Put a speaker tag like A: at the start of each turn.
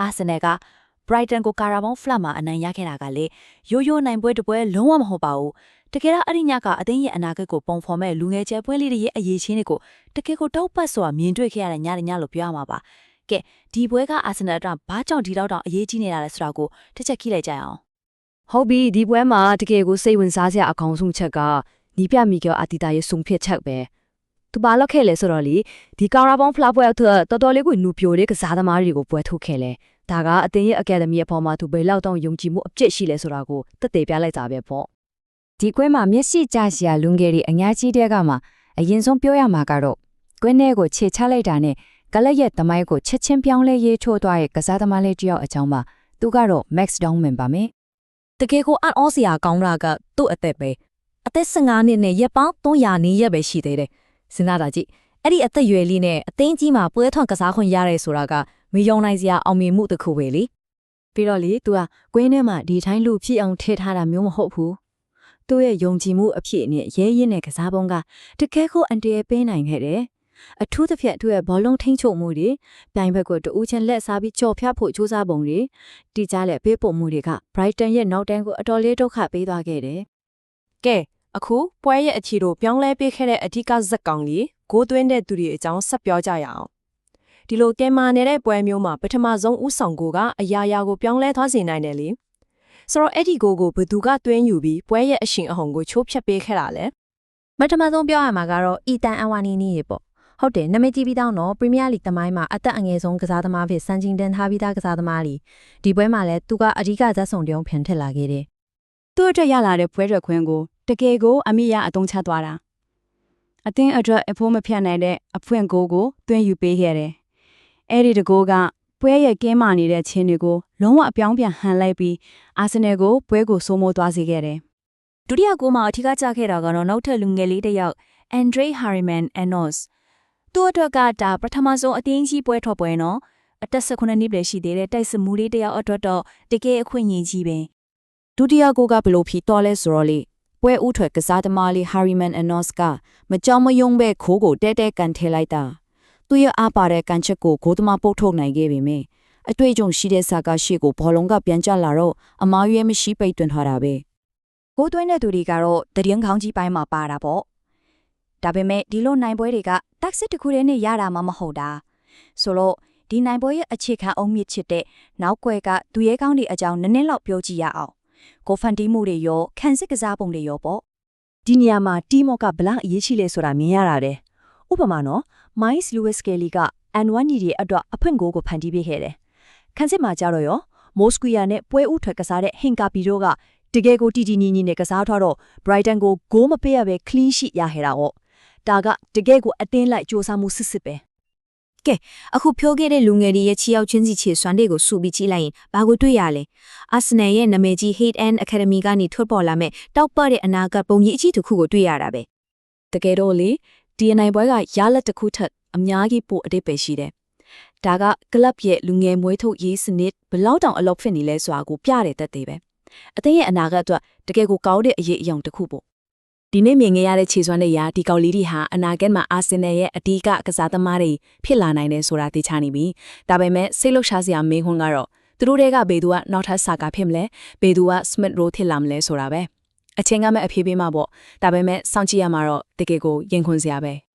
A: အာဆင်နယ်က Brighton ကို Carabao Flat မှာအနိုင်ရခဲ့တာကလေရိုးရိုးနိုင်ပွဲတစ်ပွဲလုံးဝမဟုတ်ပါဘူးတကယ်တော့အဲ့ဒီညကအသင်းရဲ့အနာဂတ်ကိုပုံဖော်မဲ့လူငယ်ကျဲပွဲလေးတွေရဲ့အရေးချင်းတွေကိုတကယ်ကိုတောက်ပတ်စွာမြင်တွေ့ခဲ့ရတဲ့ညတစ်ညလို့ပြောရမှာပါကဲဒီပွဲကအာဆင်နယ်အတွက်ဘာကြောင့်ဒီတော့တောင်အရေးကြီးနေတာလဲဆိုတာကိုတစ်ချက်ကြည့်လိုက်ကြရအောင်
B: ဟုတ်ပြီဒီပွဲမှာတကယ်ကိုစိတ်ဝင်စားစရာအကောင်းဆုံးချက်ကနီးပြမီကယ်အာတီတာရဲ့စုံဖြစ်ချက်ပဲ သူဘာလုပ်ခဲ့လဲဆိုတော့လေဒီကာရာဘောင်းဖလားပွဲအတွက်တော်တော်လေးကိုနူပြိုတဲ့ကစားသမားတွေကိုပွဲထုတ်ခဲ့လဲဒါကအတင်းရဲ့အကယ်ဒမီအပေါ်မှာသူဘယ်လောက်တောင်ယုံကြည်မှုအပြည့်ရှိလဲဆိုတာကိုတက်သေးပြလိုက်တာပဲပေါ့
C: ဒီကွဲမှာမျက်စိကျစရာလွန်ငယ်တွေအများကြီးတဲ့ကမှအရင်ဆုံးပြောရမှာကတော့ကွဲနဲ့ကိုခြေချလိုက်တာနဲ့ကလပ်ရဲ့သမိုင်းကိုချက်ချင်းပြောင်းလဲရေးထိုးသွားတဲ့ကစားသမားလေးတစ်ယောက်အကြောင်းပါသူကတော့ Max Downman ပါမယ်
D: တကယ်ကိုအံ့ဩစရာကောင်းတာကသူ့အသက်ပဲအသက်15နှစ်နဲ့ရက်ပေါင်း300နီးရက်ပဲရှိသေးတယ် စဉ်းစားတာကြည့်အဲ့ဒီအသက်အရွယ်လေးနဲ့အသိန်းကြီးမှာပွဲထွန်ကစားခွင့်ရရဲဆိုတာကမယုံနိုင်စရာအောင်မြင်မှုတစ်ခုပဲလေ
A: ပြီးတော့လေ तू ကကွင်းထဲမှာဒီတိုင်းလူဖြစ်အောင်ထည့်ထားတာမျိုးမဟုတ်ဘူးသူ့ရဲ့ယုံကြည်မှုအဖြစ်နဲ့ရဲရင်းနဲ့ကစားပုံကတကယ်ကိုအန်တရယ်ပေးနိုင်ခဲ့တယ်အထူးသဖြင့်သူ့ရဲ့ဘောလုံးထိန်းချုပ်မှုတွေပြိုင်ဘက်ကိုတူးချင်းလက်စားပြီးကြော်ဖြတ်ဖို့ကြိုးစားပုံတွေတီးကြတဲ့ပေးပို့မှုတွေက Brighton ရဲ့နောက်တန်းကိုအတော်လေးဒုက္ခပေးသွားခဲ့တယ်
E: ကဲ အခုပွဲရဲ့အခြေတို့ပြောင်းလဲပေးခဲ့တဲ့အဓိကဇက်ကောင်လေးဂိုးသွင်းတဲ့သူတွေအကြောင်းဆက်ပြောကြရအောင်ဒီလိုကဲမာနေတဲ့ပွဲမျိုးမှာပထမဆုံးဥဆောင်ကိုကအရာရာကိုပြောင်းလဲသွားစေနိုင်တယ်လေဆိုတော့အဲ့ဒီကိုကိုဘသူကသွင်းယူပြီးပွဲရဲ့အရှင်အဟုန်ကိုချိုးဖျက်ပေးခဲ့တာလဲ
D: ပထမဆုံးပြောရမှာကတော့အီတန်အဝါနီနီရေပေါ့ဟုတ်တယ်နာမည်ကြီးပြီးတော့နော်ပရီးမီးယားလိသမိုင်းမှာအသက်အငယ်ဆုံးကစားသမားဖြစ်စန်ဂျင်တန်ထားပြီးသားကစားသမားလီဒီပွဲမှာလည်းသူကအဓိကဇက်ဆောင်တုံးဖန်ထက်လာခဲ့တယ်
F: သူ့အတွက်ရလာတဲ့ပွဲထွက်ခွင့်ကို တကယ်ကိုအမိရအသုံးချသွားတာအသင်းအတွက်အဖိုးမဖြတ်နိုင်တဲ့အဖွင့်ကိုကိုသွင်းယူပေးခဲ့တယ်အဲ့ဒီတကိုးကပွဲရဲ့ကင်းမာနေတဲ့ချင်းတွေကိုလုံးဝအပြောင်းပြန်ဟန်လိုက်ပြီးအာဆင်နယ်ကိုပွဲကိုစိုးမိုးသွားစေခဲ့တယ်
A: ဒုတိယကိုမှအထီးကကြခဲ့တာကတော့နောက်ထပ်လူငယ်လေးတစ်ယောက် Andre Harriman Enos သူ့အတွက်ကဒါပထမဆုံးအသင်းကြီးပွဲထွက်ပွဲနော်အသက်16နှစ်ပဲရှိသေးတဲ့တိုက်စမှုလေးတစ်ယောက်အတွက်တော့တကယ်အခွင့်အရေးကြီးပဲ
G: ဒုတိယကိုကဘလို့ဖြီတော်လဲဆိုတော့လေ ပွဲဥထွက်ကစားသမားလေး Harriman Anos ကမကြောင်မယုံပဲခိုးကိုတဲတဲကန်ထဲလိုက်တာသူရဲ့အားပါတဲ့ကန်ချက်ကိုဂိုးသမားပုတ်ထုတ်နိုင်ခဲ့ပေမယ့်အတွေ့အကြုံရှိတဲ့စာကရှေ့ကိုဘောလုံးကပြန်ကျလာတော့အမားရွေးမရှိပိတ်တွင်ထားတာပဲ
A: ကိုသွင်းတဲ့သူတွေကတော့တရင်ခေါင်းကြီးပိုင်းမှာပါတာပေါ့ဒါပေမဲ့ဒီလိုနိုင်ပွဲတွေကတက်စစ်တစ်ခုတည်းနဲ့ရတာမှမဟုတ်တာဆိုတော့ဒီနိုင်ပွဲရဲ့အခြေခံအုံမြင့်ချစ်တဲ့နောက်ွယ်ကသူရဲကောင်းတွေအကြောင်းနည်းနည်းလောက်ပြောကြည့်ရအောင် ကိုဖန်တီးမှုတွေရောခံစစ်ကစားပုံတွေရောပေါ့
H: ဒီနေရာမှာတီမော့ကဘလောက်အရေးကြီးလဲဆိုတာမြင်ရတာတဲ့။ဥပမာနော် Miles Lewis Kelly က N1 ညီရဲ့အတွက်အဖွင့်ဂိုးကိုဖန်တီးပေးခဲ့တယ်။ခန်းစစ်မှာကြတော့ရော Mosquia နဲ့ပွဲဥထွက်ကစားတဲ့ Hinkapi တို့ကတကယ်ကိုတီတီညီညီနဲ့ကစားထားတော့ Brighton ကိုဂိုးမပေးရပဲ clean sheet ရခဲ့တာဟော။ဒါကတကယ်ကိုအတင်းလိုက်စူးစမ်းမှုစစ်စစ်ပဲ
D: အခုဖြိုးခဲ့တဲ့လူငယ်တွေရဲ့ချီရောက်ချင်းစီချေစွမ်းတွေကိုစုပြီးကြည့်လိုက်ရင်ဘာကိုတွေ့ရလဲအာဆင်နယ်ရဲ့နာမည်ကြီး Hate and Academy ကနေထွက်ပေါ်လာမဲ့တောက်ပတဲ့အနာဂတ်ပုံကြီးအကြီးတစ်ခုကိုတွေ့ရတာပဲ။
H: တကယ်တော့လေဒီအနိုင်ပွဲကရလက်တစ်ခုထက်အများကြီးပိုအတိတ်ပဲရှိတယ်။ဒါကကလပ်ရဲ့လူငယ်မွေးထုတ်ရေးစနစ်ဘယ်လောက်တောင်အလောက်ဖြစ်နေလဲဆိုတာကိုပြတဲ့သက်သေးပဲ။အသင်းရဲ့အနာဂတ်အတွက်တကယ်ကိုကောင်းတဲ့အရေးအယောင်တစ်ခုပေါ့ ဒီနေ့မြင်ခဲ့ရတဲ့ခြေစွမ်းတွေရာဒီကောင်လေးတွေဟာအနာဂတ်မှာအာဆင်နယ်ရဲ့အဓိကကစားသမားတွေဖြစ်လာနိုင်တယ်ဆိုတာသိချနေပြီ။ဒါပေမဲ့စိတ်လှုပ်ရှားစရာမေးခွန်းကတော့သူတို့တွေကဘယ်သူကနောက်ထပ်စာကဖြစ်မလဲ။ဘယ်သူက Smith Rowe ဖြစ်လာမလဲဆိုတာပဲ။အချိန်ကမဲ့အဖြေပေးမှာပေါ့။ဒါပေမဲ့စောင့်ကြည့်ရမှာတော့တကယ်ကိုရင်ခွန်စရာပဲ။